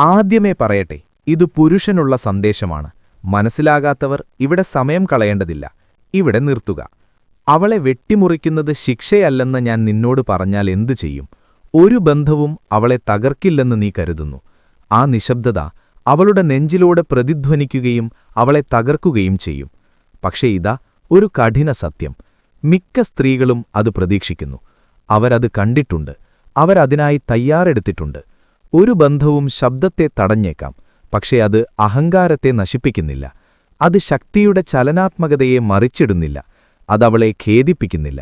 ആദ്യമേ പറയട്ടെ ഇത് പുരുഷനുള്ള സന്ദേശമാണ്. മനസ്സിലാകാത്തവർ ഇവിടെ സമയം കളയേണ്ടതില്ല. ഇവിടെ നിർത്തുക. അവളെ വെട്ടിമുറിക്കുന്നത് ശിക്ഷയല്ലെന്ന് ഞാൻ നിന്നോട് പറഞ്ഞാൽ എന്തു ചെയ്യും? ഒരു ബന്ധവും അവളെ തകർക്കില്ലെന്ന് നീ കരുതുന്നു. ആ നിശബ്ദത അവളുടെ നെഞ്ചിലൂടെ പ്രതിധ്വനിക്കുകയും അവളെ തകർക്കുകയും ചെയ്യും. പക്ഷേ ഇതാ ഒരു കഠിന സത്യം. മിക്ക സ്ത്രീകളും അത് പ്രതീക്ഷിക്കുന്നു. അവരത് കണ്ടിട്ടുണ്ട്. അവരതിനായി തയ്യാറെടുത്തിട്ടുണ്ട്. ഒരു ബന്ധവും ശബ്ദത്തെ തടഞ്ഞേക്കാം പക്ഷേ അത് അഹങ്കാരത്തെ നശിപ്പിക്കുന്നില്ല. അത് ശക്തിയുടെ ചലനാത്മകതയെ മറിച്ചിടുന്നില്ല അതവളെ ഖേദിപ്പിക്കുന്നില്ല.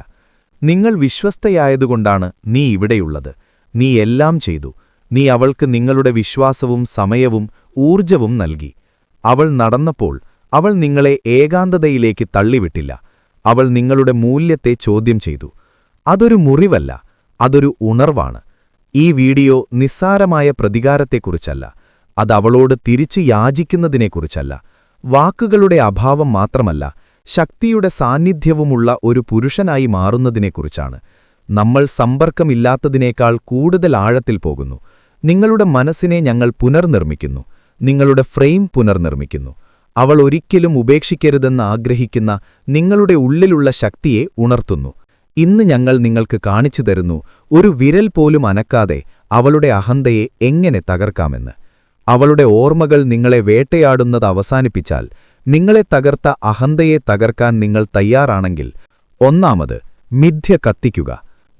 നിങ്ങൾ വിശ്വസ്തയായതുകൊണ്ടാണ് നീ ഇവിടെയുള്ളത്. നീ എല്ലാം ചെയ്തു. നീ അവൾക്ക് നിങ്ങളുടെ വിശ്വാസവും സമയവും ഊർജവും നൽകി. അവൾ നടന്നപ്പോൾ അവൾ നിങ്ങളെ ഏകാന്തതയിലേക്ക് തള്ളിവിട്ടില്ല. അവൾ നിങ്ങളുടെ മൂല്യത്തെ ചോദ്യം ചെയ്തു. അതൊരു മുറിവല്ല അതൊരു ഉണർവാണ്. ഈ വീഡിയോ നിസ്സാരമായ പ്രതികാരത്തെക്കുറിച്ചല്ല അത് അവളോട് തിരിച്ചു യാചിക്കുന്നതിനെക്കുറിച്ചല്ല. വാക്കുകളുടെ അഭാവം മാത്രമല്ല ശക്തിയുടെ സാന്നിധ്യവുമുള്ള ഒരു പുരുഷനായി മാറുന്നതിനെക്കുറിച്ചാണ്. നമ്മൾ സമ്പർക്കമില്ലാത്തതിനേക്കാൾ കൂടുതൽ ആഴത്തിൽ പോകുന്നു. നിങ്ങളുടെ മനസ്സിനെ ഞങ്ങൾ പുനർനിർമ്മിക്കുന്നു. നിങ്ങളുടെ ഫ്രെയിം പുനർനിർമ്മിക്കുന്നു. അവൾ ഒരിക്കലും ഉപേക്ഷിക്കരുതെന്ന് ആഗ്രഹിക്കുന്ന നിങ്ങളുടെ ഉള്ളിലുള്ള ശക്തിയെ ഉണർത്തുന്നു. ഇന്ന് ഞങ്ങൾ നിങ്ങൾക്ക് കാണിച്ചു തരുന്നു ഒരു വിരൽ പോലും അനക്കാതെ അവളുടെ അഹന്തയെ എങ്ങനെ തകർക്കാമെന്ന്. അവളുടെ ഓർമ്മകൾ നിങ്ങളെ വേട്ടയാടുന്നത് അവസാനിപ്പിച്ചാൽ നിങ്ങളെ തകർത്ത അഹന്തയെ തകർക്കാൻ നിങ്ങൾ തയ്യാറാണെങ്കിൽ ഒന്നാമത് മിഥ്യ കത്തിക്കുക.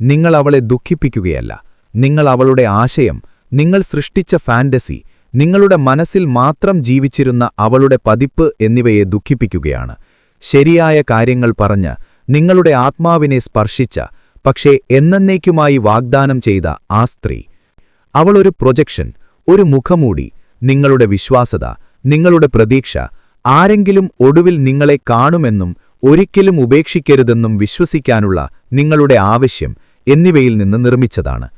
നിങ്ങൾ അവളെ ദുഃഖിപ്പിക്കുകയല്ല. നിങ്ങൾ അവളുടെ ആശയം നിങ്ങൾ സൃഷ്ടിച്ച ഫാന്റസി നിങ്ങളുടെ മനസ്സിൽ മാത്രം ജീവിച്ചിരുന്ന അവളുടെ പതിപ്പ് എന്നിവയെ ദുഃഖിപ്പിക്കുകയാണ്. ശരിയായ കാര്യങ്ങൾ പറഞ്ഞ് നിങ്ങളുടെ ആത്മാവിനെ സ്പർശിച്ച പക്ഷേ എന്നേക്കുമായി വാഗ്ദാനം ചെയ്ത ആ സ്ത്രീ. അവളൊരു പ്രൊജക്ഷൻ ഒരു മുഖമൂടി നിങ്ങളുടെ വിശ്വാസത നിങ്ങളുടെ പ്രതീക്ഷ ആരെങ്കിലും ഒടുവിൽ നിങ്ങളെ കാണുമെന്നും ഒരിക്കലും ഉപേക്ഷിക്കരുതെന്നും വിശ്വസിക്കാനുള്ള നിങ്ങളുടെ ആവശ്യം എന്നിവയിൽ നിന്ന് നിർമ്മിച്ചതാണ്.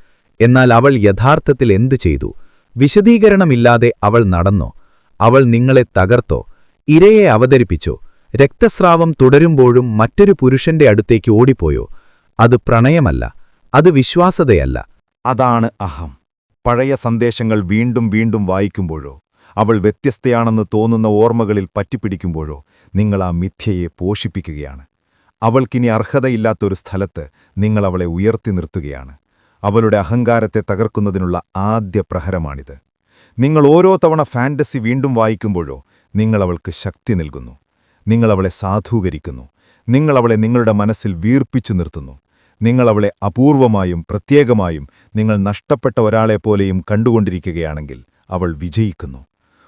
എന്നാൽ അവൾ യഥാർത്ഥത്തിൽ എന്തു ചെയ്തു? വിശദീകരണമില്ലാതെ അവൾ നടന്നോ? അവൾ നിങ്ങളെ തകർത്തോ? ഇരയെ അവതരിപ്പിച്ചോ? രക്തസ്രാവം തുടരുമ്പോഴും മറ്റൊരു പുരുഷന്റെ അടുത്തേക്ക് ഓടിപ്പോയോ? അത് പ്രണയമല്ല അത് വിശ്വാസതയല്ല. അതാണ് അഹം. പഴയ സന്ദേശങ്ങൾ വീണ്ടും വീണ്ടും വായിക്കുമ്പോഴോ അവൾ വ്യത്യസ്തയാണെന്ന് തോന്നുന്ന ഓർമ്മകളിൽ പറ്റിപ്പിടിക്കുമ്പോഴോ നിങ്ങൾ ആ മിഥ്യയെ പോഷിപ്പിക്കുകയാണ്. അവൾക്കിനി അർഹതയില്ലാത്തൊരു സ്ഥലത്ത് നിങ്ങളവളെ ഉയർത്തി നിർത്തുകയാണ്. അവളുടെ അഹങ്കാരത്തെ തകർക്കുന്നതിനുള്ള ആദ്യ പ്രഹരമാണിത്. നിങ്ങൾ ഓരോ തവണ ഫാന്റസി വീണ്ടും വായിക്കുമ്പോഴോ നിങ്ങളവൾക്ക് ശക്തി നൽകുന്നു. നിങ്ങൾ അവളെ സാധൂകരിക്കുന്നു. നിങ്ങൾ അവളെ നിങ്ങളുടെ മനസ്സിൽ വീർപ്പിച്ചു നിർത്തുന്നു. നിങ്ങൾ അവളെ അപൂർവമായും പ്രത്യേകമായും നിങ്ങൾ നഷ്ടപ്പെട്ട ഒരാളെപ്പോലെയും കണ്ടുകൊണ്ടിരിക്കുകയാണെങ്കിൽ അവൾ വിജയിക്കുന്നു.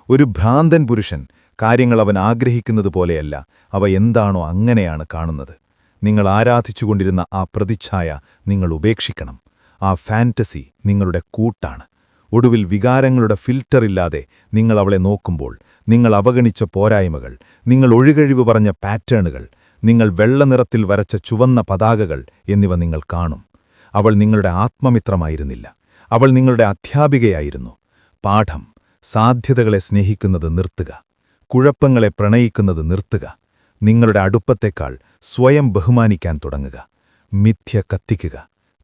ഒരു ഭ്രാന്തൻ പുരുഷൻ കാര്യങ്ങൾ അവൻ ആഗ്രഹിക്കുന്നത് പോലെയല്ല അവ എന്താണോ അങ്ങനെയാണ് കാണുന്നത്. നിങ്ങൾ ആരാധിച്ചുകൊണ്ടിരുന്ന ആ പ്രതിച്ഛായ നിങ്ങൾ ഉപേക്ഷിക്കണം. ആ ഫാന്റസി നിങ്ങളുടെ കൂട്ടാണ്. ഒടുവിൽ വികാരങ്ങളുടെ ഫിൽറ്ററില്ലാതെ നിങ്ങൾ അവളെ നോക്കുമ്പോൾ നിങ്ങൾ അവഗണിച്ച പോരായ്മകൾ നിങ്ങൾ ഒഴുകഴിവ് പറഞ്ഞ പാറ്റേണുകൾ നിങ്ങൾ വെള്ളനിറത്തിൽ വരച്ച ചുവന്ന പതാകകൾ എന്നിവ നിങ്ങൾ കാണും. അവൾ നിങ്ങളുടെ ആത്മമിത്രമായിരുന്നില്ല. അവൾ നിങ്ങളുടെ അധ്യാപികയായിരുന്നു. പാഠം സാധ്യതകളെ സ്നേഹിക്കുന്നത് നിർത്തുക. കുഴപ്പങ്ങളെ പ്രണയിക്കുന്നത് നിർത്തുക. നിങ്ങളുടെ അടുപ്പത്തേക്കാൾ സ്വയം ബഹുമാനിക്കാൻ തുടങ്ങുക. മിഥ്യ കത്തിക്കുക.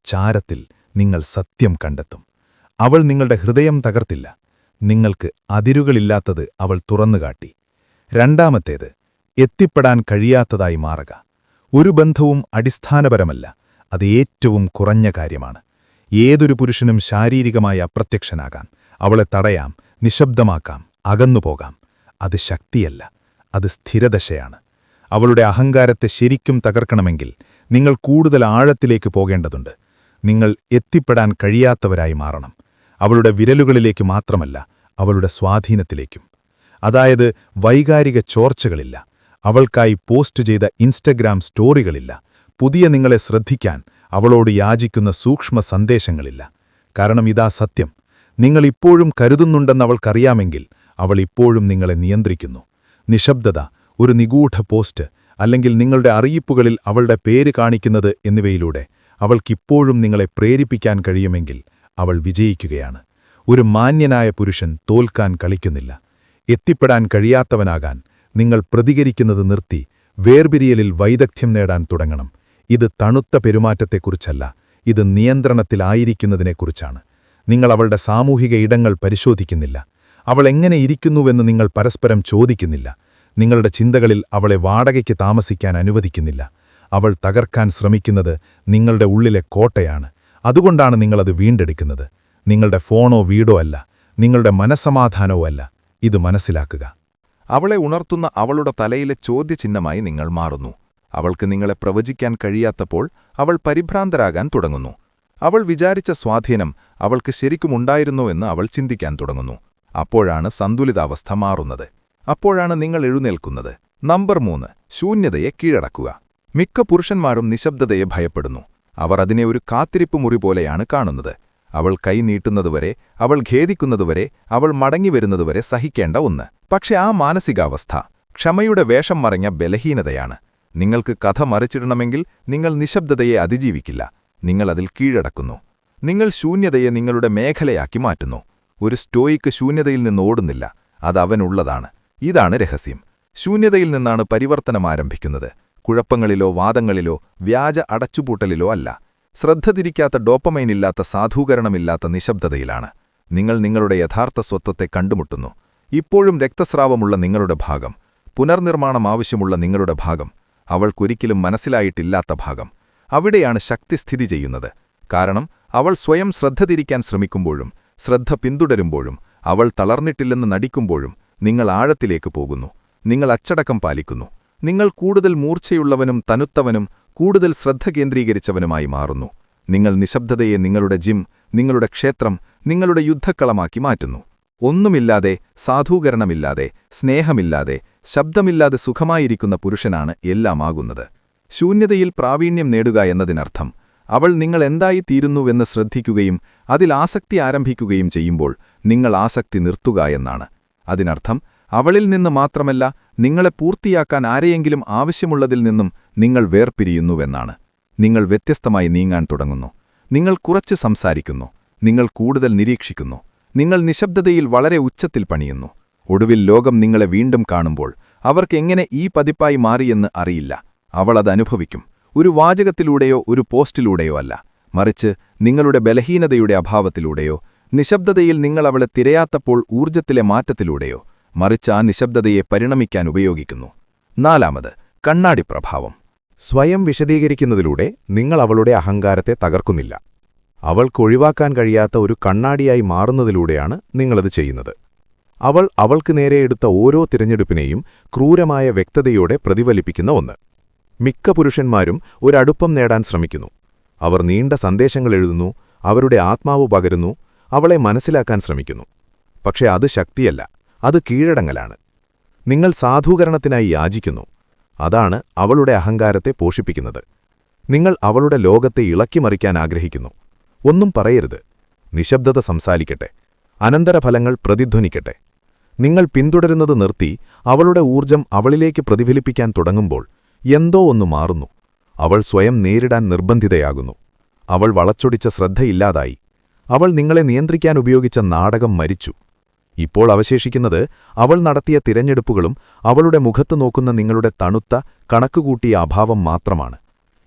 ചാരത്തിൽ നിങ്ങൾ സത്യം കണ്ടെത്തും. അവൾ നിങ്ങളുടെ ഹൃദയം തകർത്തില്ല. നിങ്ങൾക്ക് അതിരുകളില്ലാത്തത് അവൾ തുറന്നുകാട്ടി. രണ്ടാമത്തേത് എത്തിപ്പെടാൻ കഴിയാത്തതായി മാറുക. ഒരു ബന്ധവും അടിസ്ഥാനപരമല്ല അത് ഏറ്റവും കുറഞ്ഞ കാര്യമാണ്. ഏതൊരു പുരുഷനും ശാരീരികമായി അപ്രത്യക്ഷനാകാം. അവളെ തടയാം നിശബ്ദമാക്കാം അകന്നുപോകാം. അത് ശക്തിയല്ല അത് സ്ഥിരദശയാണ്. അവളുടെ അഹങ്കാരത്തെ ശരിക്കും തകർക്കണമെങ്കിൽ നിങ്ങൾ കൂടുതൽ ആഴത്തിലേക്ക് പോകേണ്ടതുണ്ട്. നിങ്ങൾ എത്തിപ്പെടാൻ കഴിയാത്തവരായി മാറണം. അവളുടെ വിരലുകളിലേക്ക് മാത്രമല്ല അവളുടെ സ്വാധീനത്തിലേക്കും. അതായത് വൈകാരിക ചോർച്ചകളില്ല. അവൾക്കായി പോസ്റ്റ് ചെയ്ത ഇൻസ്റ്റഗ്രാം സ്റ്റോറികളില്ല. പുതിയ നിങ്ങളെ ശ്രദ്ധിക്കാൻ അവളോട് യാചിക്കുന്ന സൂക്ഷ്മ സന്ദേശങ്ങളില്ല. കാരണം ഇതാ സത്യം. നിങ്ങൾ ഇപ്പോഴും കരുതുന്നുണ്ടെന്നവൾക്കറിയാമെങ്കിൽ അവൾ ഇപ്പോഴും നിങ്ങളെ നിയന്ത്രിക്കുന്നു. നിശബ്ദത ഒരു നിഗൂഢ പോസ്റ്റ് അല്ലെങ്കിൽ നിങ്ങളുടെ അറിയിപ്പുകളിൽ അവളുടെ പേര് കാണിക്കുന്നത് എന്നിവയിലൂടെ അവൾക്കിപ്പോഴും നിങ്ങളെ പ്രേരിപ്പിക്കാൻ കഴിയുമെങ്കിൽ അവൾ വിജയിക്കുകയാണ്. ഒരു മാന്യനായ പുരുഷൻ തോൽക്കാൻ കളിക്കുന്നില്ല. എത്തിപ്പെടാൻ കഴിയാത്തവനാകാൻ നിങ്ങൾ പ്രതികരിക്കുന്നത് നിർത്തി വേർപിരിയലിൽ വൈദഗ്ധ്യം നേടാൻ തുടങ്ങണം. ഇത് തണുത്ത പെരുമാറ്റത്തെക്കുറിച്ചല്ല ഇത് നിയന്ത്രണത്തിലായിരിക്കുന്നതിനെക്കുറിച്ചാണ് നിങ്ങൾ അവളുടെ സാമൂഹിക ഇടങ്ങൾ പരിശോധിക്കുന്നില്ല. അവൾ എങ്ങനെ ഇരിക്കുന്നുവെന്ന് നിങ്ങൾ പരസ്പരം ചോദിക്കുന്നില്ല. നിങ്ങളുടെ ചിന്തകളിൽ അവളെ വാടകയ്ക്ക് താമസിക്കാൻ അനുവദിക്കുന്നില്ല. അവൾ തകർക്കാൻ ശ്രമിക്കുന്നത് നിങ്ങളുടെ ഉള്ളിലെ കോട്ടയാണ്. അതുകൊണ്ടാണ് നിങ്ങളത് വീണ്ടെടുക്കുന്നത്. നിങ്ങളുടെ ഫോണോ വീടോ അല്ല നിങ്ങളുടെ മനസ്സമാധാനവോ അല്ല. ഇത് മനസ്സിലാക്കുക. അവളെ ഉണർത്തുന്ന അവളുടെ തലയിലെ ചോദ്യചിഹ്നമായി നിങ്ങൾ മാറുന്നു. അവൾക്ക് നിങ്ങളെ പ്രവചിക്കാൻ കഴിയാത്തപ്പോൾ അവൾ പരിഭ്രാന്തരാകാൻ തുടങ്ങുന്നു. അവൾ വിചാരിച്ച സ്വാധീനം അവൾക്ക് ശരിക്കുമുണ്ടായിരുന്നോ എന്ന് അവൾ ചിന്തിക്കാൻ തുടങ്ങുന്നു. അപ്പോഴാണ് സന്തുലിതാവസ്ഥ മാറുന്നത്. അപ്പോഴാണ് നിങ്ങൾ എഴുന്നേൽക്കുന്നത്. നമ്പർ മൂന്ന്. ശൂന്യതയെ കീഴടക്കുക. മിക്ക പുരുഷന്മാരും നിശബ്ദതയെ ഭയപ്പെടുന്നു. അവർ അതിനെ ഒരു കാത്തിരിപ്പ് മുറി പോലെയാണ് കാണുന്നത്. അവൾ കൈ നീട്ടുന്നതുവരെ അവൾ ഖേദിക്കുന്നതുവരെ അവൾ മടങ്ങിവരുന്നതുവരെ സഹിക്കേണ്ട ഒന്ന്. പക്ഷെ ആ മാനസികാവസ്ഥ ക്ഷമയുടെ വേഷം മറഞ്ഞ ബലഹീനതയാണ്. നിങ്ങൾക്ക് കഥ മറിച്ചിടണമെങ്കിൽ നിങ്ങൾ നിശബ്ദതയെ അതിജീവിക്കില്ല. നിങ്ങൾ അതിൽ കീഴടക്കുന്നു. നിങ്ങൾ ശൂന്യതയെ നിങ്ങളുടെ മേഖലയാക്കി മാറ്റുന്നു. ഒരു സ്റ്റോയിക്ക് ശൂന്യതയിൽ നിന്ന് ഓടുന്നില്ല. അത് അവനുള്ളതാണ്. ഇതാണ് രഹസ്യം. ശൂന്യതയിൽ നിന്നാണ് പരിവർത്തനം ആരംഭിക്കുന്നത്. കുഴപ്പങ്ങളിലോ വാദങ്ങളിലോ വ്യാജ അടച്ചുപൂട്ടലിലോ അല്ല. ശ്രദ്ധ തിരിക്കാത്ത ഡോപ്പമൈനില്ലാത്ത സാധൂകരണമില്ലാത്ത നിശബ്ദതയിലാണ്. നിങ്ങൾ നിങ്ങളുടെ യഥാർത്ഥ സ്വത്വത്തെ കണ്ടുമുട്ടുന്നു. ഇപ്പോഴും രക്തസ്രാവമുള്ള നിങ്ങളുടെ ഭാഗം പുനർനിർമ്മാണം ആവശ്യമുള്ള നിങ്ങളുടെ ഭാഗം അവൾക്കൊരിക്കലും മനസ്സിലായിട്ടില്ലാത്ത ഭാഗം. അവിടെയാണ് ശക്തി സ്ഥിതി ചെയ്യുന്നത്. കാരണം അവൾ സ്വയം ശ്രദ്ധ തിരിക്കാൻ ശ്രമിക്കുമ്പോഴും ശ്രദ്ധ പിന്തുടരുമ്പോഴും അവൾ തളർന്നിട്ടില്ലെന്ന് നടിക്കുമ്പോഴും നിങ്ങൾ ആഴത്തിലേക്ക് പോകുന്നു. നിങ്ങൾ അച്ചടക്കം പാലിക്കുന്നു. നിങ്ങൾ കൂടുതൽ മൂർച്ചയുള്ളവനും തനുത്തവനും കൂടുതൽ ശ്രദ്ധ കേന്ദ്രീകരിച്ചവനുമായി മാറുന്നു. നിങ്ങൾ നിശബ്ദതയെ നിങ്ങളുടെ ജിം നിങ്ങളുടെ ക്ഷേത്രം നിങ്ങളുടെ യുദ്ധക്കളമാക്കി മാറ്റുന്നു. ഒന്നുമില്ലാതെ സാധൂകരണമില്ലാതെ സ്നേഹമില്ലാതെ ശബ്ദമില്ലാതെ സുഖമായിരിക്കുന്ന പുരുഷനാണ് എല്ലാമാകുന്നത്. ശൂന്യതയിൽ പ്രാവീണ്യം നേടുക എന്നതിനർത്ഥം അവൾ നിങ്ങൾ എന്തായി തീരുന്നുവെന്ന് ശ്രദ്ധിക്കുകയും അതിൽ ആസക്തി ആരംഭിക്കുകയും ചെയ്യുമ്പോൾ നിങ്ങൾ ആസക്തി നിർത്തുക എന്നാണ്. അതിനർത്ഥം അവളിൽ നിന്ന് മാത്രമല്ല നിങ്ങളെ പൂർത്തിയാക്കാൻ ആരെയെങ്കിലും ആവശ്യമുള്ളതിൽ നിന്നും നിങ്ങൾ വേർപിരിയുന്നുവെന്നാണ്. നിങ്ങൾ വ്യത്യസ്തമായി നീങ്ങാൻ തുടങ്ങുന്നു. നിങ്ങൾ കുറച്ച് സംസാരിക്കുന്നു. നിങ്ങൾ കൂടുതൽ നിരീക്ഷിക്കുന്നു. നിങ്ങൾ നിശബ്ദതയിൽ വളരെ ഉച്ചത്തിൽ പണിയുന്നു. ഒടുവിൽ ലോകം നിങ്ങളെ വീണ്ടും കാണുമ്പോൾ അവർക്കെങ്ങനെ ഈ പതിപ്പായി മാറിയെന്ന് അറിയില്ല. അനുഭവിക്കും. ഒരു വാചകത്തിലൂടെയോ ഒരു പോസ്റ്റിലൂടെയോ അല്ല. മറിച്ച് നിങ്ങളുടെ ബലഹീനതയുടെ അഭാവത്തിലൂടെയോ നിശബ്ദതയിൽ നിങ്ങൾ അവളെ തിരയാത്തപ്പോൾ ഊർജത്തിലെ മാറ്റത്തിലൂടെയോ മറിച്ച് ആ നിശബ്ദതയെ പരിണമിക്കാൻ ഉപയോഗിക്കുന്നു. നാലാമത് കണ്ണാടി പ്രഭാവം. സ്വയം വിശദീകരിക്കുന്നതിലൂടെ നിങ്ങൾ അവളുടെ അഹങ്കാരത്തെ തകർക്കുന്നില്ല. അവൾക്കൊഴിവാക്കാൻ കഴിയാത്ത ഒരു കണ്ണാടിയായി മാറുന്നതിലൂടെയാണ് നിങ്ങളത് ചെയ്യുന്നത്. അവൾ അവൾക്ക് നേരെ എടുത്ത ഓരോ തിരഞ്ഞെടുപ്പിനെയും ക്രൂരമായ വ്യക്തതയോടെ പ്രതിഫലിപ്പിക്കുന്ന ഒന്ന്. മിക്ക പുരുഷന്മാരും ഒരടുപ്പം നേടാൻ ശ്രമിക്കുന്നു. അവർ നീണ്ട സന്ദേശങ്ങൾ എഴുതുന്നു അവരുടെ ആത്മാവ് പകരുന്നു അവളെ മനസ്സിലാക്കാൻ ശ്രമിക്കുന്നു. പക്ഷേ അത് ശക്തിയല്ല. അത് കീഴടങ്ങലാണ്. നിങ്ങൾ സാധൂകരണത്തിനായി യാചിക്കുന്നു. അതാണ് അവളുടെ അഹങ്കാരത്തെ പോഷിപ്പിക്കുന്നത്. നിങ്ങൾ അവളുടെ ലോകത്തെ ഇളക്കിമറിക്കാൻ ആഗ്രഹിക്കുന്നു. ഒന്നും പറയരുത്. നിശബ്ദത സംസാരിക്കട്ടെ. അനന്തരഫലങ്ങൾ പ്രതിധ്വനിക്കട്ടെ. നിങ്ങൾ പിന്തുടരുന്നത് നിർത്തി അവളുടെ ഊർജം അവളിലേക്ക് പ്രതിഫലിപ്പിക്കാൻ തുടങ്ങുമ്പോൾ എന്തോ ഒന്ന് മാറുന്നു. അവൾ സ്വയം നേരിടാൻ നിർബന്ധിതയാകുന്നു. അവൾ വളച്ചൊടിച്ച ശ്രദ്ധയില്ലാതായി. അവൾ നിങ്ങളെ നിയന്ത്രിക്കാൻ ഉപയോഗിച്ച നാടകം മരിച്ചു. ഇപ്പോൾ അവശേഷിക്കുന്നത് അവൾ നടത്തിയ തിരഞ്ഞെടുപ്പുകളും അവളുടെ മുഖത്ത് നോക്കുന്ന നിങ്ങളുടെ തണുത്ത കണക്കുകൂട്ടിയ അഭാവം മാത്രമാണ്.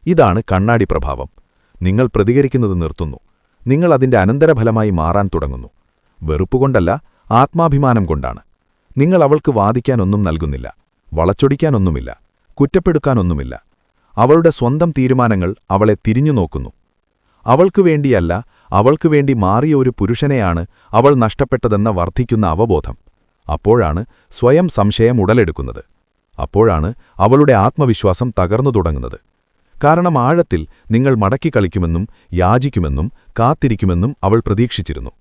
ഇതാണ് കണ്ണാടി പ്രഭാവം. നിങ്ങൾ പ്രതികരിക്കുന്നത് നിർത്തുന്നു. നിങ്ങൾ അതിന്റെ അനന്തരഫലമായി മാറാൻ തുടങ്ങുന്നു. വെറുപ്പുകൊണ്ടല്ല ആത്മാഭിമാനം കൊണ്ടാണ്. നിങ്ങൾ അവൾക്ക് വാദിക്കാനൊന്നും നൽകുന്നില്ല. വളച്ചൊടിക്കാനൊന്നുമില്ല. കുറ്റപ്പെടുക്കാനൊന്നുമില്ല. അവളുടെ സ്വന്തം തീരുമാനങ്ങൾ അവളെ തിരിഞ്ഞു നോക്കുന്നു അവൾക്കു വേണ്ടിയല്ല അവൾക്കു വേണ്ടി മാറിയ ഒരു പുരുഷനെയാണ് അവൾ നഷ്ടപ്പെട്ടതെന്ന വർദ്ധിക്കുന്ന അവബോധം. അപ്പോഴാണ് സ്വയം സംശയം ഉടലെടുക്കുന്നത്. അപ്പോഴാണ് അവളുടെ ആത്മവിശ്വാസം തകർന്നു തുടങ്ങുന്നത്. കാരണം ആഴത്തിൽ നിങ്ങൾ മടക്കിക്കളിക്കുമെന്നും യാചിക്കുമെന്നും കാത്തിരിക്കുമെന്നും അവൾ പ്രതീക്ഷിച്ചിരുന്നു.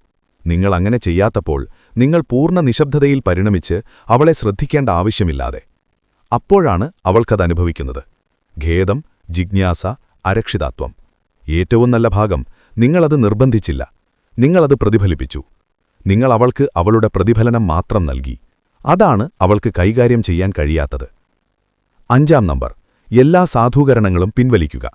നിങ്ങൾ അങ്ങനെ ചെയ്യാത്തപ്പോൾ നിങ്ങൾ പൂർണ നിശബ്ദതയിൽ പരിണമിച്ച് അവളെ ശ്രദ്ധിക്കേണ്ട ആവശ്യമില്ലാതെ. അപ്പോഴാണ് അവൾക്കതനുഭവിക്കുന്നത് ഖേദം ജിജ്ഞാസ അരക്ഷിതാത്വം. ഏറ്റവും നല്ല ഭാഗം നിങ്ങളത് നിർബന്ധിച്ചില്ല. നിങ്ങളത് പ്രതിഫലിപ്പിച്ചു. നിങ്ങൾ അവൾക്ക് അവളുടെ പ്രതിഫലനം മാത്രം നൽകി. അതാണ് അവൾക്ക് കൈകാര്യം ചെയ്യാൻ കഴിയാത്തത്. അഞ്ചാം നമ്പർ. എല്ലാ സാധൂകരണങ്ങളും പിൻവലിക്കുക.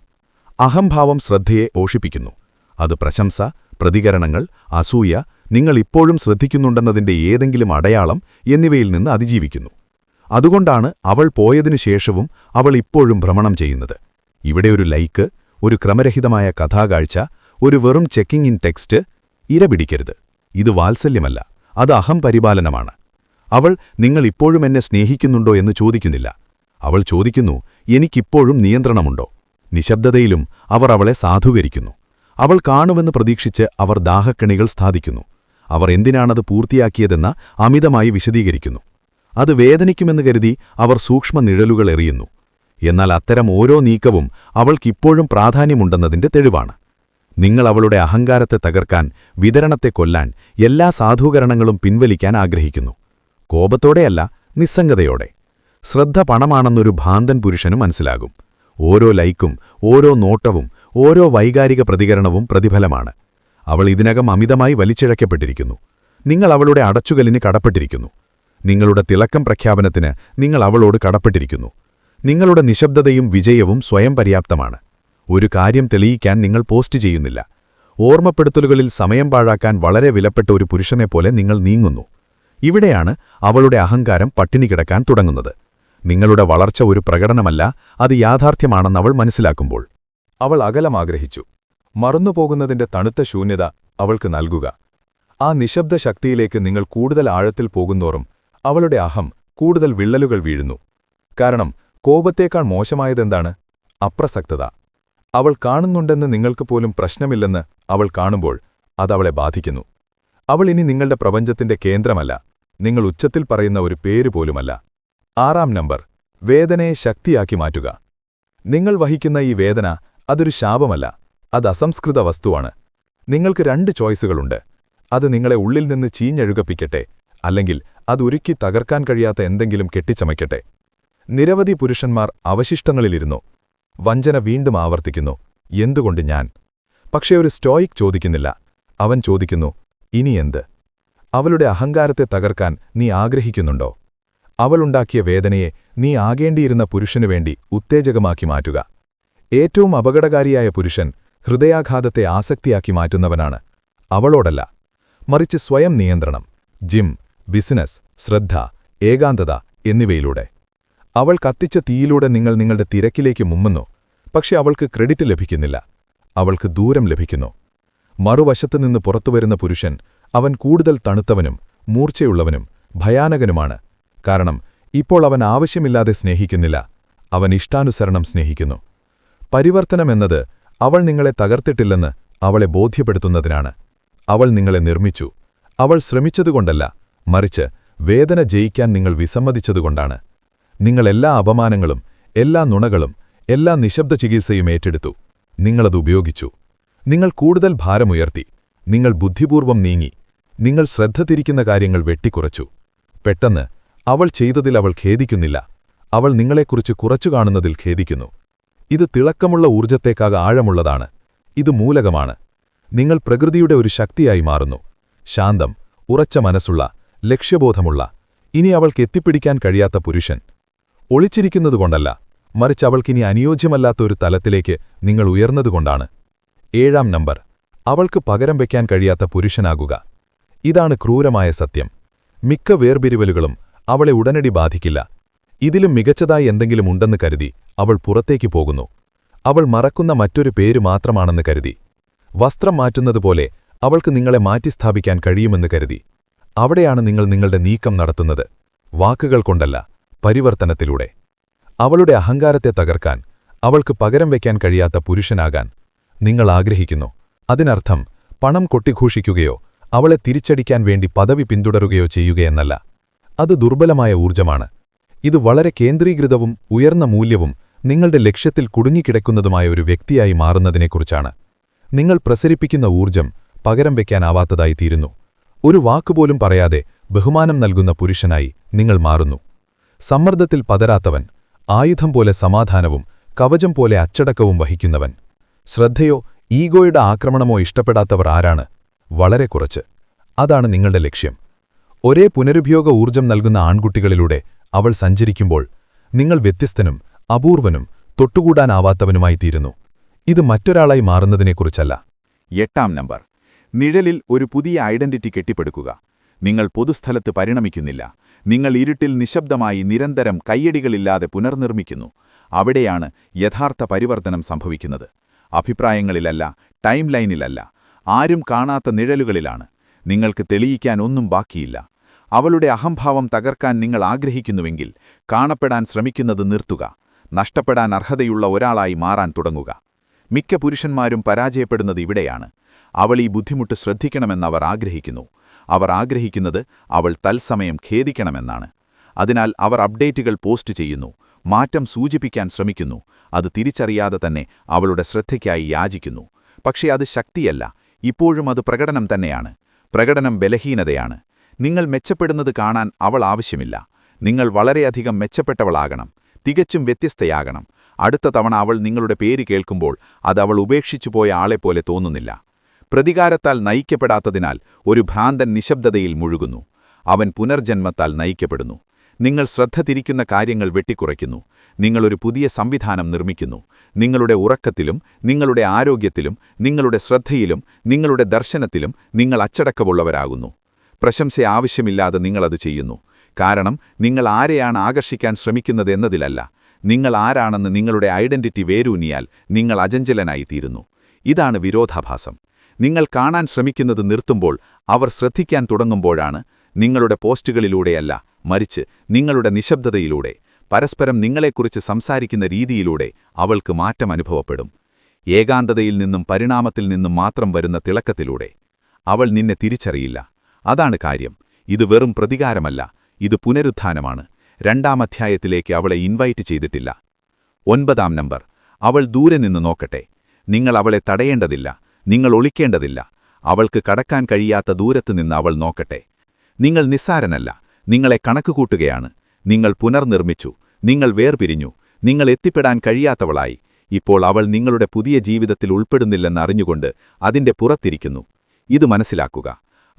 അഹംഭാവം ശ്രദ്ധയെ ഓഷിപ്പിക്കുന്നു അത് പ്രശംസ പ്രതികരണങ്ങൾ അസൂയ നിങ്ങൾ ഇപ്പോഴും ശ്രദ്ധിക്കുന്നുണ്ടെന്നതിന്റെ ഏതെങ്കിലും അടയാളം എന്നിവയിൽ നിന്ന് അതിജീവിക്കുന്നു. അതുകൊണ്ടാണ് അവൾ പോയതിനു ശേഷവും അവൾ ഇപ്പോഴും ഭ്രമണം ചെയ്യുന്നത്. ഇവിടെ ഒരു ലൈക്ക് ഒരു ക്രമരഹിതമായ കഥാകാഴ്ച ഒരു വെറും ചെക്കിംഗ് ഇൻ ടെക്സ്റ്റ് ഇരപിടിക്കരുത് ഇത് വാത്സല്യമല്ല അത് അഹം പരിപാലനമാണ്. അവൾ നിങ്ങൾ ഇപ്പോഴും എന്നെ സ്നേഹിക്കുന്നുണ്ടോ എന്ന് ചോദിക്കുന്നില്ല. അവൾ ചോദിക്കുന്നു എനിക്കിപ്പോഴും നിയന്ത്രണമുണ്ടോ? നിശബ്ദതയിലും അവർ അവളെ സാധൂകരിക്കുന്നു. അവൾ കാണുമെന്ന് പ്രതീക്ഷിച്ച് അവർ ദാഹക്കണികൾ സ്ഥാപിക്കുന്നു. അവർ എന്തിനാണത് പൂർത്തിയാക്കിയതെന്ന് അമിതമായി വിശദീകരിക്കുന്നു. അത് വേദനിക്കുമെന്ന് കരുതി അവർ സൂക്ഷ്മ നിഴലുകൾ എറിയുന്നു. എന്നാൽ അത്തരം ഓരോ നീക്കവും അവൾക്കിപ്പോഴും പ്രാധാന്യമുണ്ടെന്നതിന്റെ തെളിവാണ്. നിങ്ങൾ അവളുടെ അഹങ്കാരത്തെ തകർക്കാൻ വിതരണത്തെ കൊല്ലാൻ എല്ലാ സാധൂകരണങ്ങളും പിൻവലിക്കാൻ ആഗ്രഹിക്കുന്നു. കോപത്തോടെയല്ല നിസ്സംഗതയോടെ. ശ്രദ്ധ പണമാണെന്നൊരു ഭാന്തൻ പുരുഷന് മനസ്സിലാകും. ഓരോ ലൈക്കും ഓരോ നോട്ടവും ഓരോ വൈകാരിക പ്രതികരണവും പ്രതിഫലമാണ്. അവൾ ഇതിനകം അമിതമായി വലിച്ചിഴക്കപ്പെട്ടിരിക്കുന്നു. നിങ്ങൾ അവളുടെ അടച്ചുകലിന് കടപ്പെട്ടിരിക്കുന്നു. നിങ്ങളുടെ തിളക്കം പ്രഖ്യാപനത്തിന് നിങ്ങൾ അവളോട് കടപ്പെട്ടിരിക്കുന്നു. നിങ്ങളുടെ നിശബ്ദതയും വിജയവും സ്വയം പര്യാപ്തമാണ്. ഒരു കാര്യം തെളിയിക്കാൻ നിങ്ങൾ പോസ്റ്റ് ചെയ്യുന്നില്ല. ഓർമ്മപ്പെടുത്തലുകളിൽ സമയം പാഴാക്കാൻ വളരെ വിലപ്പെട്ട ഒരു പുരുഷനെപ്പോലെ നിങ്ങൾ നീങ്ങുന്നു. ഇവിടെയാണ് അവളുടെ അഹങ്കാരം പട്ടിണി കിടക്കാൻ തുടങ്ങുന്നത്. നിങ്ങളുടെ വളർച്ച ഒരു പ്രകടനമല്ല അത് യാഥാർത്ഥ്യമാണെന്ന് അവൾ മനസ്സിലാക്കുമ്പോൾ. അവൾ അകലം ആഗ്രഹിച്ചു മറന്നുപോകുന്നതിന്റെ തണുത്ത ശൂന്യത അവൾക്ക് നൽകുക. ആ നിശബ്ദ ശക്തിയിലേക്ക് നിങ്ങൾ കൂടുതൽ ആഴത്തിൽ പോകുന്നോറും അവളുടെ അഹം കൂടുതൽ വിള്ളലുകൾ വീഴുന്നു. കാരണം കോപത്തേക്കാൾ മോശമായതെന്താണ്? അപ്രസക്തത. അവൾ കാണുന്നുണ്ടെന്ന് നിങ്ങൾക്ക് പോലും പ്രശ്നമില്ലെന്ന് അവൾ കാണുമ്പോൾ അതവളെ ബാധിക്കുന്നു. അവൾ ഇനി നിങ്ങളുടെ പ്രപഞ്ചത്തിന്റെ കേന്ദ്രമല്ല. നിങ്ങൾ ഉച്ചത്തിൽ പറയുന്ന ഒരു പേര് പോലുമല്ല. ആറാം നമ്പർ. വേദനയെ ശക്തിയാക്കി മാറ്റുക. നിങ്ങൾ വഹിക്കുന്ന ഈ വേദന അതൊരു ശാപമല്ല. അത് അസംസ്കൃത വസ്തുവാണ്. നിങ്ങൾക്ക് രണ്ട് ചോയ്സുകളുണ്ട്. അത് നിങ്ങളെ ഉള്ളിൽ നിന്ന് ചീഞ്ഞഴുകപ്പിക്കട്ടെ. അല്ലെങ്കിൽ അതൊരുക്കി തകർക്കാൻ കഴിയാത്ത എന്തെങ്കിലും കെട്ടിച്ചമയ്ക്കട്ടെ. നിരവധി പുരുഷന്മാർ അവശിഷ്ടങ്ങളിലിരുന്നു. വഞ്ചന വീണ്ടും ആവർത്തിക്കുന്നു. എന്തുകൊണ്ട് ഞാൻ? പക്ഷേ ഒരു സ്റ്റോയിക് ചോദിക്കുന്നില്ല. അവൻ ചോദിക്കുന്നു ഇനി എന്ത്? അവളുടെ അഹങ്കാരത്തെ തകർക്കാൻ നീ ആഗ്രഹിക്കുന്നുണ്ടോ? അവളുണ്ടാക്കിയ വേദനയെ നീ ആകേണ്ടിയിരുന്ന പുരുഷനു വേണ്ടി ഉത്തേജകമാക്കി മാറ്റുക. ഏറ്റവും അപകടകാരിയായ പുരുഷൻ ഹൃദയാഘാതത്തെ ആസക്തിയാക്കി മാറ്റുന്നവനാണ്. അവളോടല്ല. മറിച്ച് സ്വയം നിയന്ത്രണം. ജിം ബിസിനസ് ശ്രദ്ധ ഏകാന്തത എന്നിവയിലൂടെ. അവൾ കത്തിച്ച തീയിലൂടെ നിങ്ങൾ നിങ്ങളുടെ തിരക്കിലേക്ക് മുമ്മുന്നു. പക്ഷെ അവൾക്ക് ക്രെഡിറ്റ് ലഭിക്കുന്നില്ല. അവൾക്ക് ദൂരം ലഭിക്കുന്നു. മറുവശത്തുനിന്ന് പുറത്തുവരുന്ന പുരുഷൻ അവൻ കൂടുതൽ തണുത്തവനും മൂർച്ചയുള്ളവനും ഭയാനകനുമാണ്. കാരണം ഇപ്പോൾ അവൻ ആവശ്യമില്ലാതെ സ്നേഹിക്കുന്നില്ല. അവൻ ഇഷ്ടാനുസരണം സ്നേഹിക്കുന്നു. പരിവർത്തനമെന്നത് അവൾ നിങ്ങളെ തകർത്തിട്ടില്ലെന്ന് അവളെ ബോധ്യപ്പെടുത്തുന്നതിനാണ്. അവൾ നിങ്ങളെ നിർമ്മിച്ചു. അവൾ ശ്രമിച്ചതുകൊണ്ടല്ല മറിച്ച് വേദന ജയിക്കാൻ നിങ്ങൾ വിസമ്മതിച്ചതുകൊണ്ടാണ്. നിങ്ങൾ എല്ലാ അപമാനങ്ങളും എല്ലാ നുണകളും എല്ലാ നിശബ്ദ ചികിത്സയും ഏറ്റെടുത്തു. നിങ്ങളത് ഉപയോഗിച്ചു. നിങ്ങൾ കൂടുതൽ ഭാരമുയർത്തി. നിങ്ങൾ ബുദ്ധിപൂർവം നീങ്ങി. നിങ്ങൾ ശ്രദ്ധ തിരിക്കുന്ന കാര്യങ്ങൾ വെട്ടിക്കുറച്ചു. പെട്ടെന്ന് അവൾ ചെയ്തതിൽ അവൾ ഖേദിക്കുന്നില്ല. അവൾ നിങ്ങളെക്കുറിച്ച് കുറച്ചു കാണുന്നതിൽ ഖേദിക്കുന്നു. ഇത് തിളക്കമുള്ള ഊർജത്തേക്കാക ആഴമുള്ളതാണ്. ഇത് മൂലകമാണ്. നിങ്ങൾ പ്രകൃതിയുടെ ഒരു ശക്തിയായി മാറുന്നു. ശാന്തം ഉറച്ച മനസ്സുള്ള ലക്ഷ്യബോധമുള്ള ഇനി അവൾക്ക് എത്തിപ്പിടിക്കാൻ കഴിയാത്ത പുരുഷൻ. ഒളിച്ചിരിക്കുന്നതുകൊണ്ടല്ല മറിച്ച് അവൾക്കിനി അനുയോജ്യമല്ലാത്ത ഒരു തലത്തിലേക്ക് നിങ്ങൾ ഉയർന്നതുകൊണ്ടാണ്. ഏഴാം നമ്പർ അവൾക്ക് പകരം വയ്ക്കാൻ കഴിയാത്ത പുരുഷനാകുക. ഇതാണ് ക്രൂരമായ സത്യം. മിക്ക വേർപിരിവലുകളും അവളെ ഉടനടി ബാധിക്കില്ല. ഇതിലും മികച്ചതായി എന്തെങ്കിലും ഉണ്ടെന്ന് കരുതി അവൾ പുറത്തേക്ക് പോകുന്നു. അവൾ മറക്കുന്ന മറ്റൊരു പേര് മാത്രമാണെന്ന് കരുതി. വസ്ത്രം മാറ്റുന്നതുപോലെ അവൾക്ക് നിങ്ങളെ മാറ്റിസ്ഥാപിക്കാൻ കഴിയുമെന്ന് കരുതി. അവിടെയാണ് നിങ്ങൾ നിങ്ങളുടെ നീക്കം നടത്തുന്നത്. വാക്കുകൾ കൊണ്ടല്ല. പരിവർത്തനത്തിലൂടെ. അവളുടെ അഹങ്കാരത്തെ തകർക്കാൻ അവൾക്ക് പകരം വയ്ക്കാൻ കഴിയാത്ത പുരുഷനാകാൻ നിങ്ങൾ ആഗ്രഹിക്കുന്നു. അതിനർത്ഥം പണം കൊട്ടിഘോഷിക്കുകയോ അവളെ തിരിച്ചടിക്കാൻ വേണ്ടി പദവി പിന്തുടരുകയോ ചെയ്യുകയെന്നല്ല അത് ദുർബലമായ ഊർജമാണ്. ഇത് വളരെ കേന്ദ്രീകൃതവും ഉയർന്ന മൂല്യവും നിങ്ങളുടെ ലക്ഷ്യത്തിൽ കുടുങ്ങിക്കിടക്കുന്നതുമായ ഒരു വ്യക്തിയായി മാറുന്നതിനെക്കുറിച്ചാണ്. നിങ്ങൾ പ്രസരിപ്പിക്കുന്ന ഊർജം പകരം വയ്ക്കാനാവാത്തതായി തീരുന്നു. ഒരു വാക്കുപോലും പറയാതെ ബഹുമാനം നൽകുന്ന പുരുഷനായി നിങ്ങൾ മാറുന്നു. സമ്മർദ്ദത്തിൽ പതരാത്തവൻ ആയുധം പോലെ സമാധാനവും കവചം പോലെ അച്ചടക്കവും വഹിക്കുന്നവൻ. ശ്രദ്ധയോ ഈഗോയുടെ ആക്രമണമോ ഇഷ്ടപ്പെടാത്തവർ ആരാണ്? വളരെ കുറച്ച്. അതാണ് നിങ്ങളുടെ ലക്ഷ്യം. ഒരേ പുനരുപയോഗ ഊർജം നൽകുന്ന ആൺകുട്ടികളിലൂടെ അവൾ സഞ്ചരിക്കുമ്പോൾ നിങ്ങൾ വ്യത്യസ്തനും അപൂർവനും തൊട്ടുകൂടാനാവാത്തവനുമായി തീരുന്നു. ഇത് മറ്റൊരാളായി മാറുന്നതിനെക്കുറിച്ചല്ല. എട്ടാം നമ്പർ. നിഴലിൽ ഒരു പുതിയ ഐഡന്റിറ്റി കെട്ടിപ്പടുക്കുക. നിങ്ങൾ പൊതുസ്ഥലത്ത് പരിണമിക്കുന്നില്ല. നിങ്ങൾ ഇരുട്ടിൽ നിശബ്ദമായി നിരന്തരം കയ്യടികളില്ലാതെ പുനർനിർമ്മിക്കുന്നു. അവിടെയാണ് യഥാർത്ഥ പരിവർത്തനം സംഭവിക്കുന്നത്. അഭിപ്രായങ്ങളിലല്ല ടൈം ലൈനിലല്ല ആരും കാണാത്ത നിഴലുകളിലാണ്. നിങ്ങൾക്ക് തെളിയിക്കാൻ ഒന്നും ബാക്കിയില്ല. അവളുടെ അഹംഭാവം തകർക്കാൻ നിങ്ങൾ ആഗ്രഹിക്കുന്നുവെങ്കിൽ കാണപ്പെടാൻ ശ്രമിക്കുന്നത് നിർത്തുക. നഷ്ടപ്പെടാൻ അർഹതയുള്ള ഒരാളായി മാറാൻ തുടങ്ങുക. മിക്ക പുരുഷന്മാരും പരാജയപ്പെടുന്നത് ഇവിടെയാണ്. അവൾ ഈ ബുദ്ധിമുട്ട് ശ്രദ്ധിക്കണമെന്നവർ ആഗ്രഹിക്കുന്നു. അവർ ആഗ്രഹിക്കുന്നത് അവൾ തത്സമയം ഖേദിക്കണമെന്നാണ്. അതിനാൽ അവർ അപ്ഡേറ്റുകൾ പോസ്റ്റ് ചെയ്യുന്നു മാറ്റം സൂചിപ്പിക്കാൻ ശ്രമിക്കുന്നു അത് തിരിച്ചറിയാതെ തന്നെ അവളുടെ ശ്രദ്ധയ്ക്കായി യാചിക്കുന്നു. പക്ഷേ അത് ശക്തിയല്ല ഇപ്പോഴും അത് പ്രകടനം തന്നെയാണ് പ്രകടനം ബലഹീനതയാണ്. നിങ്ങൾ മെച്ചപ്പെടുന്നത് കാണാൻ അവൾ ആവശ്യമില്ല നിങ്ങൾ വളരെയധികം മെച്ചപ്പെട്ടവളാകണം തികച്ചും വ്യത്യസ്തയാകണം. അടുത്ത തവണ അവൾ നിങ്ങളുടെ പേര് കേൾക്കുമ്പോൾ അത് അവൾ ഉപേക്ഷിച്ചു പോയ ആളെപ്പോലെ തോന്നുന്നില്ല. പ്രതികാരത്താൽ നയിക്കപ്പെടാത്തതിനാൽ ഒരു ഭ്രാന്തൻ നിശബ്ദതയിൽ മുഴുകുന്നു. അവൻ പുനർജന്മത്താൽ നയിക്കപ്പെടുന്നു. നിങ്ങൾ ശ്രദ്ധ തിരിക്കുന്ന കാര്യങ്ങൾ വെട്ടിക്കുറയ്ക്കുന്നു. നിങ്ങളൊരു പുതിയ സംവിധാനം നിർമ്മിക്കുന്നു. നിങ്ങളുടെ ഉറക്കത്തിലും നിങ്ങളുടെ ആരോഗ്യത്തിലും നിങ്ങളുടെ ശ്രദ്ധയിലും നിങ്ങളുടെ ദർശനത്തിലും നിങ്ങൾ അച്ചടക്കമുള്ളവരാകുന്നു. പ്രശംസ ആവശ്യമില്ലാതെ നിങ്ങളത് ചെയ്യുന്നു. കാരണം നിങ്ങൾ ആരെയാണ് ആകർഷിക്കാൻ ശ്രമിക്കുന്നതെന്നതിലല്ല നിങ്ങൾ ആരാണെന്ന് നിങ്ങളുടെ ഐഡന്റിറ്റി വേരൂന്നിയാൽ നിങ്ങൾ അജഞ്ചലനായിത്തീരുന്നു ഇതാണ് വിരോധാഭാസം. നിങ്ങൾ കാണാൻ ശ്രമിക്കുന്നത് നിർത്തുമ്പോൾ അവർ ശ്രദ്ധിക്കാൻ തുടങ്ങുമ്പോഴാണ് നിങ്ങളുടെ പോസ്റ്റുകളിലൂടെയല്ല മറിച്ച് നിങ്ങളുടെ നിശബ്ദതയിലൂടെ. പരസ്പരം നിങ്ങളെക്കുറിച്ച് സംസാരിക്കുന്ന രീതിയിലൂടെ അവൾക്ക് മാറ്റം അനുഭവപ്പെടും. ഏകാന്തതയിൽ നിന്നും പരിണാമത്തിൽ നിന്നും മാത്രം വരുന്ന തിളക്കത്തിലൂടെ. അവൾ നിന്നെ തിരിച്ചറിയില്ല. അതാണ് കാര്യം. ഇത് വെറും പ്രതികാരമല്ല. ഇത് പുനരുത്ഥാനമാണ്. രണ്ടാം അധ്യായത്തിലേക്ക് അവളെ ഇൻവൈറ്റ് ചെയ്തിട്ടില്ല. ഒൻപതാം നമ്പർ. അവൾ ദൂരെ നിന്ന് നോക്കട്ടെ. നിങ്ങൾ അവളെ തടയേണ്ടതില്ല. നിങ്ങൾ ഒളിക്കേണ്ടതില്ല. അവൾക്ക് കടക്കാൻ കഴിയാത്ത ദൂരത്ത് നിന്ന് അവൾ നോക്കട്ടെ. നിങ്ങൾ നിസ്സാരനല്ല. നിങ്ങളെ കണക്കുകൂട്ടുകയാണ്. നിങ്ങൾ പുനർനിർമ്മിച്ചു. നിങ്ങൾ വേർപിരിഞ്ഞു. നിങ്ങൾ എത്തിപ്പെടാൻ കഴിയാത്തവളായി. ഇപ്പോൾ അവൾ നിങ്ങളുടെ പുതിയ ജീവിതത്തിൽ ഉൾപ്പെടുന്നില്ലെന്ന് അറിഞ്ഞുകൊണ്ട് അതിന്റെ പുറത്തിരിക്കുന്നു. ഇത് മനസ്സിലാക്കുക.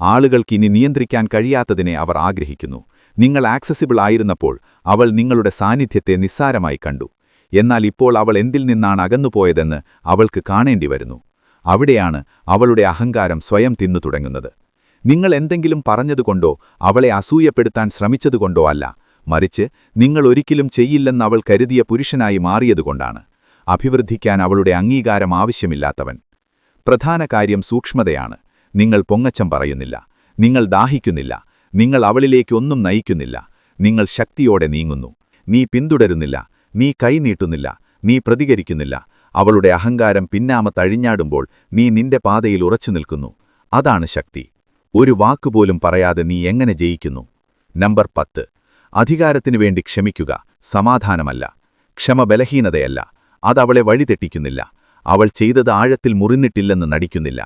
ആളുകൾക്ക് ഇനി നിയന്ത്രിക്കാൻ കഴിയാത്തതിനെ അവർ ആഗ്രഹിക്കുന്നു. നിങ്ങൾ ആക്സസിബിൾ ആയിരുന്നപ്പോൾ അവൾ നിങ്ങളുടെ സാന്നിധ്യത്തെ നിസ്സാരമായി കണ്ടു. എന്നാൽ ഇപ്പോൾ അവൾ എന്തിൽ നിന്നാണ് അകന്നുപോയതെന്ന് അവൾക്ക് കാണേണ്ടി വരുന്നു അവിടെയാണ് അവളുടെ അഹങ്കാരം സ്വയം തിന്നു തുടങ്ങുന്നത്. നിങ്ങൾ എന്തെങ്കിലും പറഞ്ഞതുകൊണ്ടോ അവളെ അസൂയപ്പെടുത്താൻ ശ്രമിച്ചതുകൊണ്ടോ അല്ല. മറിച്ച് നിങ്ങൾ ഒരിക്കലും ചെയ്യില്ലെന്ന് അവൾ കരുതിയ പുരുഷനായി മാറിയതുകൊണ്ടാണ്. അഭിവൃദ്ധിക്കാൻ അവളുടെ അംഗീകാരം ആവശ്യമില്ലാത്തവൻ. പ്രധാന കാര്യം സൂക്ഷ്മതയാണ്. നിങ്ങൾ പൊങ്ങച്ചം പറയുന്നില്ല. നിങ്ങൾ ദാഹിക്കുന്നില്ല. നിങ്ങൾ അവളിലേക്കൊന്നും നയിക്കുന്നില്ല. നിങ്ങൾ ശക്തിയോടെ നീങ്ങുന്നു. നീ പിന്തുടരുന്നില്ല. നീ കൈനീട്ടുന്നില്ല നീ പ്രതികരിക്കുന്നില്ല. അവളുടെ അഹങ്കാരം പിന്നാമ തഴിഞ്ഞാടുമ്പോൾ നീ നിന്റെ പാതയിൽ ഉറച്ചു നിൽക്കുന്നു. അതാണ് ശക്തി. ഒരു വാക്കുപോലും പറയാതെ നീ എങ്ങനെ ജയിക്കുന്നു? നമ്പർ പത്ത്. അധികാരത്തിനു വേണ്ടി ക്ഷമിക്കുക സമാധാനമല്ല. ക്ഷമ ബലഹീനതയല്ല അതവളെ വഴിതെറ്റിക്കുന്നില്ല അവൾ ചെയ്തത് ആഴത്തിൽ മുറിഞ്ഞിട്ടില്ലെന്ന് നടിക്കുന്നില്ല.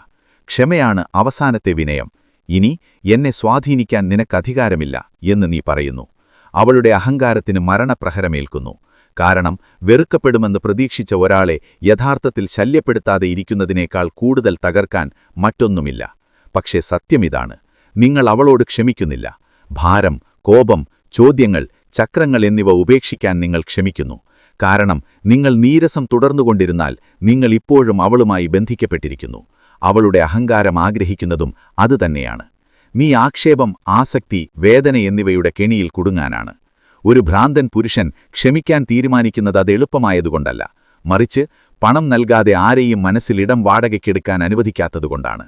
ക്ഷമയാണ് അവസാനത്തെ വിനയം. ഇനി എന്നെ സ്വാധീനിക്കാൻ നിനക്കധികാരമില്ല എന്ന് നീ പറയുന്നു. അവളുടെ അഹങ്കാരത്തിന് മരണപ്രഹരമേൽക്കുന്നു. കാരണം വെറുക്കപ്പെടുമെന്ന് പ്രതീക്ഷിച്ച ഒരാളെ യഥാർത്ഥത്തിൽ ശല്യപ്പെടുത്താതെ ഇരിക്കുന്നതിനേക്കാൾ കൂടുതൽ തകർക്കാൻ മറ്റൊന്നുമില്ല. പക്ഷേ സത്യമിതാണ് നിങ്ങൾ അവളോട് ക്ഷമിക്കുന്നില്ല. ഭാരം കോപം ചോദ്യങ്ങൾ ചക്രങ്ങൾ എന്നിവ ഉപേക്ഷിക്കാൻ നിങ്ങൾ ക്ഷമിക്കുന്നു. കാരണം നിങ്ങൾ നീരസം തുടർന്നുകൊണ്ടിരുന്നാൽ നിങ്ങൾ ഇപ്പോഴും അവളുമായി ബന്ധിക്കപ്പെട്ടിരിക്കുന്നു. അവളുടെ അഹങ്കാരം ആഗ്രഹിക്കുന്നതും അതുതന്നെയാണ് നീ ആക്ഷേപം ആസക്തി വേദന എന്നിവയുടെ കെണിയിൽ കുടുങ്ങാനാണ്. ഒരു ഭ്രാന്തൻ പുരുഷൻ ക്ഷമിക്കാൻ തീരുമാനിക്കുന്നത് അത് എളുപ്പമായതുകൊണ്ടല്ല. മറിച്ച് പണം നൽകാതെ ആരെയും മനസ്സിലിടം വാടകയ്ക്കെടുക്കാൻ അനുവദിക്കാത്തതുകൊണ്ടാണ്.